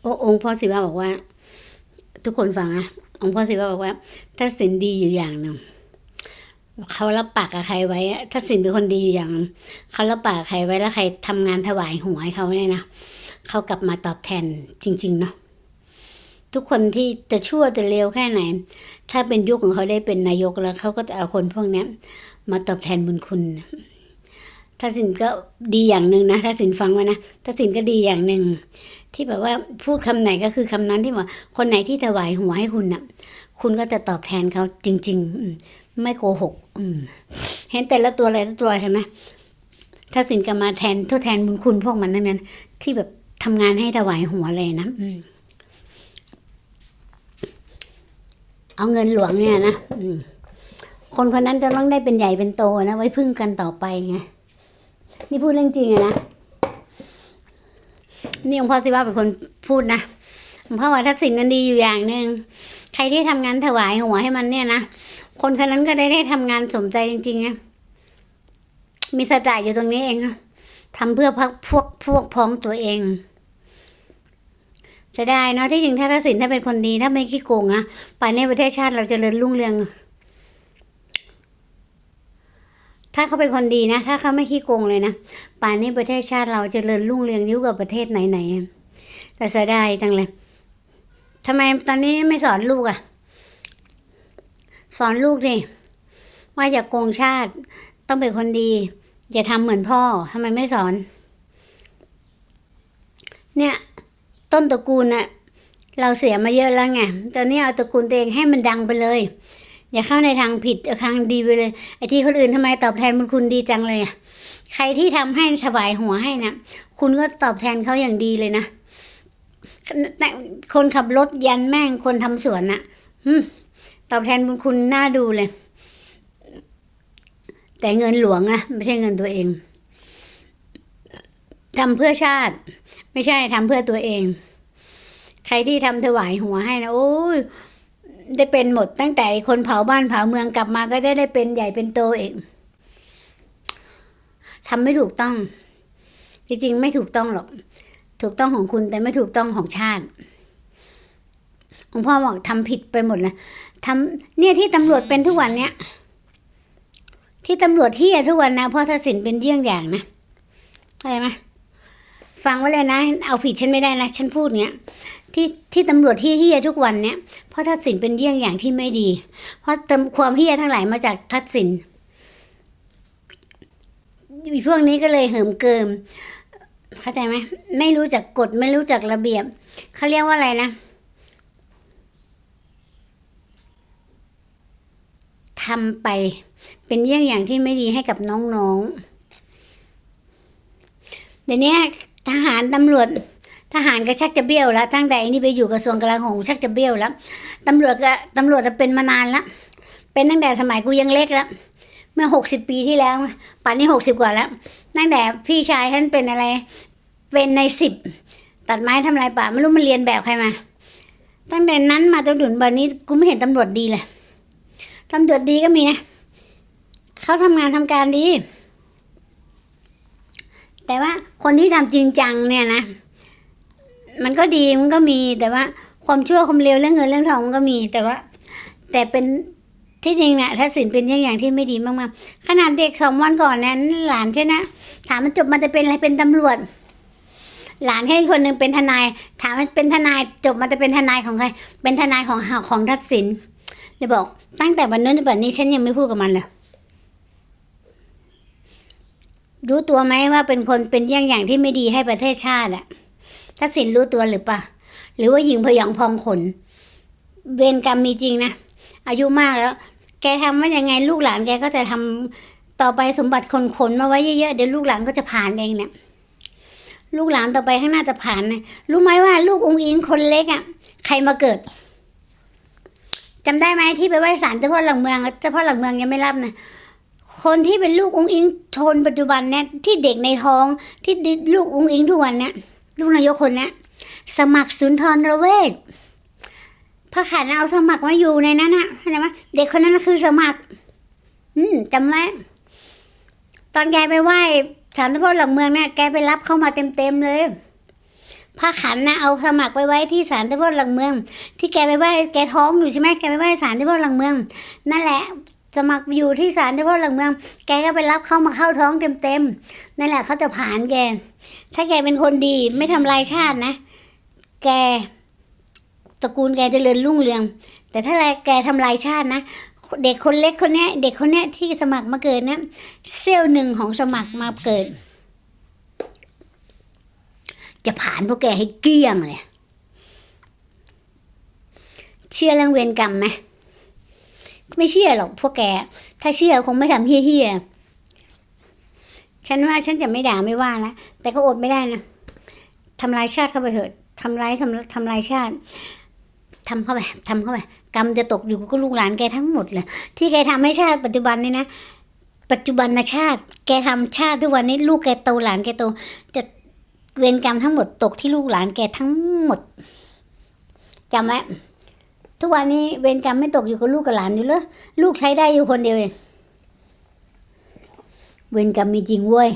โอ้องค์พ่อศิวะบอกว่า ทุกคนฟังนะองค์พ่อศิวะบอกว่า ถ้าสินดีอยู่อย่างหนึ่งเขารับปากกับใครไว้ ถ้าสินเป็นคนดีอยู่อย่าง เขารับปากใครไว้แล้วใครทำงานถวายหัวให้เขาเนี่ยนะเขากลับมาตอบแทนจริง ๆ เนาะทุกคนที่จะชั่วจะเลวแค่ไหน ถ้าเป็นยุคของเขาได้เป็นนายกแล้วเขาก็จะเอาคนพวกนี้มาตอบแทนบุญคุณ ถ้าสินก็ดีอย่างหนึ่งนะถ้าสินฟังไว้นะถ้าสินก็ดีอย่างหนึ่งที่แบบว่าพูดคำไหนก็คือคำนั้นที่ว่าคนไหนที่ถวายหัวให้คุณน่ะ คุณก็จะตอบแทนเขาจริง ๆ ไม่โกหก อืเห็นแต่ละตัวอะไรละตัวใช่ไหมถ้าสินก็มาแทนทดแทนบุญคุณพวกมันนั่นนั้น ที่แบบทำงานให้ถวายหัวเลยนะอืเอาเงินหลวงเนี่ยนะอืคนคนนั้นจะต้องได้เป็นใหญ่เป็นโตนะไว้พึ่งกันต่อไปไง นี่พูดเรื่องจริงอะนะ นี่หลวงพ่อสิว่าเป็นคนพูดนะหลวงพ่อว่าทักษิณนั้นดีอยู่อย่างหนึ่งใครที่ทำงานถวายหัวให้มันเนี่ยนะ คนคนนั้นก็ได้ได้ทำงานสมใจจริงๆนะมีสติอยู่ตรงนี้เองนะทำเพื่อพักพวกพวกพ้องตัวเองจะได้เนาะที่จริงถ้าทักษิณถ้าเป็นคนดีถ้าไม่ขี้โกงอะป่านนี้ประเทศชาติเราจเจริญรุ่งเรือง ถ้าเขาเป็นคนดีนะ ถ้าเขาไม่ขี้โกงเลยนะ ป่านนี้ประเทศชาติเราจเจริญรุ่งเรืองยิ่งกว่าประเทศไหนๆ แต่เสียดายจังเลยทำไมตอนนี้ไม่สอนลูกอะสอนลูกดิว่าอย่าโกงชาติ ต้องเป็นคนดี อย่าทำเหมือนพ่อทำไมไม่สอน เนี่ย ต้นตระกูลน่ะ เราเสียมาเยอะแล้วไงตอนนี้เอาตระกูลตัวเองให้มันดังไปเลย อย่าเข้าในทางผิดเอาทางดีไปเลย ไอ้ที่คนอื่นทำไมตอบแทนบุญคุณดีจังเลยอะใครที่ทำให้ถวายหัวให้นะคุณก็ตอบแทนเขาอย่างดีเลยนะแต่คนขับรถยันแม่งคนทำสวนน่ะอืมตอบแทนบุญคุณน่าดูเลย แต่เงินหลวงอะไม่ใช่เงินตัวเองทำเพื่อชาติ ไม่ใช่ทำเพื่อตัวเอง ใครที่ทำถวายหัวให้นะโอ้ย ได้เป็นหมดตั้งแต่คนเผาบ้านเผาเมืองกลับมาก็ได้ได้เป็นใหญ่เป็นโตเองทำไม่ถูกต้อง จริงๆ ไม่ถูกต้องหรอก ถูกต้องของคุณแต่ไม่ถูกต้องของชาติหลวงพ่อบอกทำผิดไปหมดเลยทำเนี่ยที่ตำรวจเป็นทุกวันเนี้ยที่ตำรวจที่ทุกวันนะเพราะทักษิณเป็นเยี่ยงอย่างนะเข้าใจไหมฟังไว้เลยนะ เอาผิดฉันไม่ได้นะ ฉันพูดเนี้ย ที่ที่ตำรวจที่เฮียทุกวันเนี้ยเพราะทักษิณเป็นเยี่ยงอย่างที่ไม่ดี เพราะเติมความเฮียทั้งหลายมาจากทักษิณอีพวกนี้ก็เลยเหิมเกิม เข้าใจไหมไม่รู้จักกฎไม่รู้จักระเบียบเขาเรียกว่าอะไรนะทำไป เป็นเยี่ยงอย่างที่ไม่ดีให้กับน้องๆเดี๋ยวนี้ทหารตำรวจ ทหารก็ชักจะเบี้ยวแล้วตั้งแต่อันนี้ไปอยู่กระทรวงกลาโหมชักจะเบี้ยวแล้วตำรวจก็ตำรวจจะเป็นมานานแล้วเป็นตั้งแต่สมัยกูยังเล็กแล้วเมื่อหกสิบปีที่แล้วป่านนี้หกสิบกว่าแล้วตั้งแต่พี่ชายท่านเป็นอะไร เป็นในสิบตัดไม้ทำลายป่าไม่รู้มันเรียนแบบใครมา ตั้งแต่นั้นมาจนถึงบัดนี้กูไม่เห็นตำรวจดีเลยตำรวจดีก็มีนะเขาทำงานทำการดี แต่ว่าคนที่ทำจริงจังเนี่ยนะ มันก็ดีมันก็มีแต่ว่าความชั่วความเลวเรื่องเงินเรื่องทองมันก็มีแต่ว่า แต่เป็นที่จริงนะถ้าสินเป็นอย่างอย่างที่ไม่ดีมากๆขนาดเด็กสองวันก่อนนั้นหลานใช่นะถามมันจบมันจะเป็นอะไรเป็นตำรวจ หลานแค่คนหนึ่งเป็นทนาย ถามมันเป็นทนายจบมันจะเป็นทนายของใคร เป็นทนายของของทักษิณเลยบอก ตั้งแต่วันนั้นถึงวันนี้ฉันยังไม่พูดกับมันเลยรู้ตัวไหมว่าเป็นคนเป็นอย่างอย่างที่ไม่ดีให้ประเทศชาติอะ ทักษิณรู้ตัวหรือปล่าหรือว่าหญิงพยองพองขน เวรกรรมมีจริงนะ อายุมากแล้ว แกทำว่ายังไงลูกหลานแกก็จะทำต่อไปสมบัติคนขนมาไว้เยอะๆเดี๋ยวลูกหลานก็จะผ่านเองเนี่ยลูกหลานต่อไปข้างหน้าจะผ่านนะรู้ไหมว่าลูกองค์อิงคนเล็กอะ่ะ ใครมาเกิดจำได้ไหมที่ไปไหว้ศาลเจ้าพ่อหลังเมืองเจ้าพ่อหลังเมืองยังไม่รับนะคนที่เป็นลูกองค์อิงทนปัจจุบันเนี่ยที่เด็กในท้องที่ลูกองค์อิงทุกวันเนี่ย ลูกนายกคนนี้สมัครสุนทรระเวทพระขันเอาสมัครมาอยู่ในนั้นนะเข้าใจไหมเด็กคนนั้นคือสมัคร อืมจำไว้ตอนแกไปไหว้ศาลเจ้าพ่อหลังเมืองเนี่ยแกไปรับเข้ามาเต็มๆเลยผ้าขันนะเอาสมัครไปไว้ที่ศาลเจ้าพ่อหลังเมือง ที่แกไปไหว้แกท้องอยู่ใช่ไหมแกไปไหว้ศาลเจ้าพ่อหลังเมือง นั่นแหละ สมัครอยู่ที่ศาลเจ้าพ่อหลังเมือง แกก็ไปรับเข้ามาเข้าท้องเต็มๆนั่นแหละเขาจะผ่านแก ถ้าแกเป็นคนดีไม่ทำลายชาตินะ แกตระกูลแกจะเจริญรุ่งเรือง แต่ถ้าแกทำลายชาตินะ เด็กคนเล็กคนนี้เด็กคนนี้ที่สมัครมาเกิดนะเซี่ยวหนึ่งของสมัครมาเกิด จะผ่านพวกแกให้เกลี้ยงเลย เชื่อเรื่องเวรกรรมไหมไม่เชื่อหรอกพวกแก ถ้าเชื่อคงไม่ทำเฮี้ยๆ ฉันว่าฉันจะไม่ด่าไม่ว่านะแต่ก็อดไม่ได้นะทำลายชาติเข้าไปเถิดทำร้ายทำทำลายชาติทำเข้าไปทำเข้าไปกรรมจะตกอยู่กับลูกหลานแกทั้งหมดเลยที่แกทำให้ชาติปัจจุบันนี่นะปัจจุบันชาติ แกทำชาติทุกวันนี้ ลูกแกโตหลานแกโตจะเวรกรรมทั้งหมดตกที่ลูกหลานแกทั้งหมดจำไว้ทุกวันนี้เวรกรรมไม่ตกอยู่กับลูกกับหลานอยู่เลยลูกใช้ได้อยู่คนเดียวเอง เวรกรรมมีจริงเว้ย